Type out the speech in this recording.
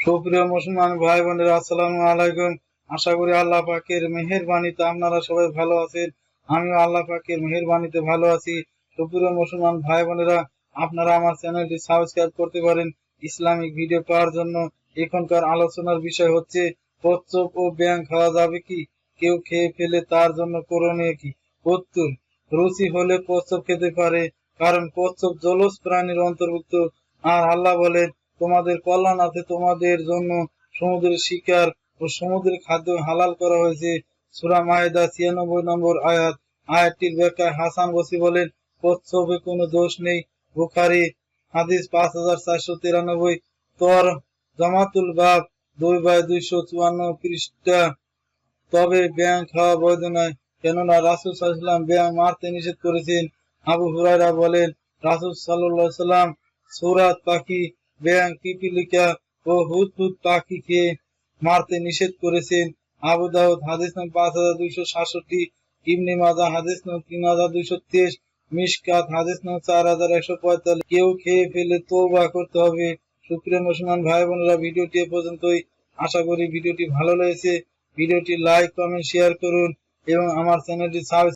সুপ্রিয় মুসলমান ভাই বোনেরা, আসসালামু আলাইকুম। আশা করি আল্লাহ পাকের মেহেরবানিতে আপনারা সবাই ভালো আছেন। আমিও আল্লাহ পাকের মেহেরবানিতে ভালো আছি। সুপ্রিয় মুসলমান ভাই বোনেরা, আপনারা আমার চ্যানেলটি সাবস্ক্রাইব করতে পারেন। ইসলামিক ভিডিও পাওয়ার জন্য এখনকার আলোচনার বিষয় হচ্ছে কচ্ছপ ও ব্যাং খাওয়া যাবে কি? কেউ খেয়ে ফেলে তার জন্য করণীয় কি? উত্তর, রুচি হলে কচ্ছপ খেতে পারে। কারণ কচ্ছপ জলজ প্রাণীর অন্তর্ভুক্ত। আর আল্লাহ বলেন তোমাদের কল্যাণার্থে তোমাদের জন্য সমুদ্রের শিকার ও সমুদ্রের খাদ্য হালাল করা হয়েছে। সূরা মায়েদা ছিয়ানব্বই নম্বর আয়াত। আয়াতটির ব্যাখ্যায় হাসান বসি বলেন, কচ্ছপে কোনো দোষ নেই। বুখারি, হাদিস পাঁচ হাজার চারশো তিরানব্বই। তর, জামাতুল বাব, দুই বাই দুইশো চুয়ান্ন পৃষ্ঠা। তবে ব্যাং খাওয়া বৈধ নয়, কেননা রাসুল সাল্লাম ব্যাং মারতে নিষেধ করেছেন। আবু হুরায়রা বলেন, রাসুল সাল্লাহ সাল্লাম সৌরাত পাখি ব্যাং পিপিলিকা ও হুদহুদ পাখি খেয়ে মারতে নিষেধ করেছেন। আবু দাউদ, হাদিস নং পাঁচ হাজার দুইশো সাতষট্টি, ইবনে মাজা, হাদিস নং তিন হাজার দুইশো তেইশ, মিশকাত, হাদিস নং চার হাজার একশো পঁয়তাল্লিশ। কেউ খেয়ে ফেলে তৌবা করতে হবে। সুপ্রিয় মুসলমান ভাই বোনেরা, ভিডিওটি এ পর্যন্তই। আশা করি ভিডিওটি ভালো লেগেছে। ভিডিওটি লাইক, কমেন্ট, শেয়ার করুন এবং আমার চ্যানেলটি সাবস্ক্রাইব